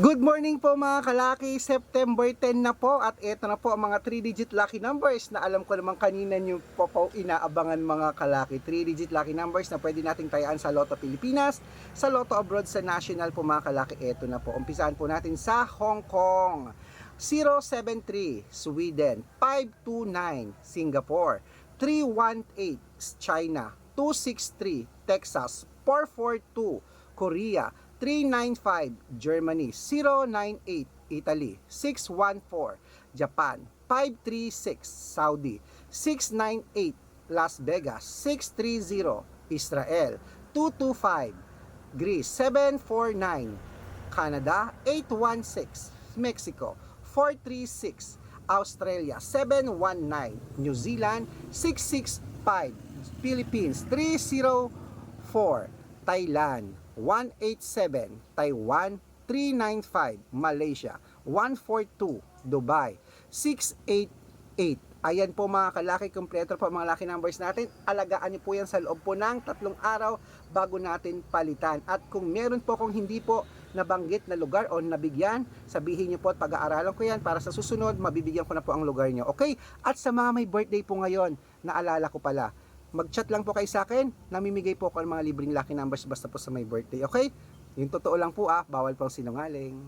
Good morning po mga kalaki, September 10 na po at ito na po ang mga 3-digit lucky numbers na alam ko naman kanina nyo po po inaabangan mga kalaki. 3-digit lucky numbers na pwede nating tayaan sa Lotto Pilipinas, sa Lotto Abroad, sa National po mga kalaki. Ito na po, umpisahan po natin sa Hong Kong. 073 Sweden, 529 Singapore, 318 China, 263 Texas, 442 Korea, 395 Germany, 098 Italy, 614 Japan, 536 Saudi, 698 Las Vegas, 630 Israel, 225 Greece, 749 Canada, 816 Mexico, 436 Australia, 719 New Zealand, 665 Philippines, 304 Thailand, 187 Taiwan, 395 Malaysia, 142 Dubai, 688 Ayan po mga kalaki, kompleto po mga laki numbers natin. Alagaan niyo po yan sa loob po ng tatlong araw bago natin palitan. At kung meron po kung hindi po nabanggit na lugar o nabigyan, sabihin niyo po at pag-aaralan ko yan para sa susunod, mabibigyan ko na po ang lugar niyo. Okay? At sa mga may birthday po ngayon, naalala ko pala, mag-chat lang po kayo sa akin, namimigay po ako ng mga libreng lucky numbers basta po sa may birthday. Okay? Yung totoo lang po ah, bawal pang sinungaling.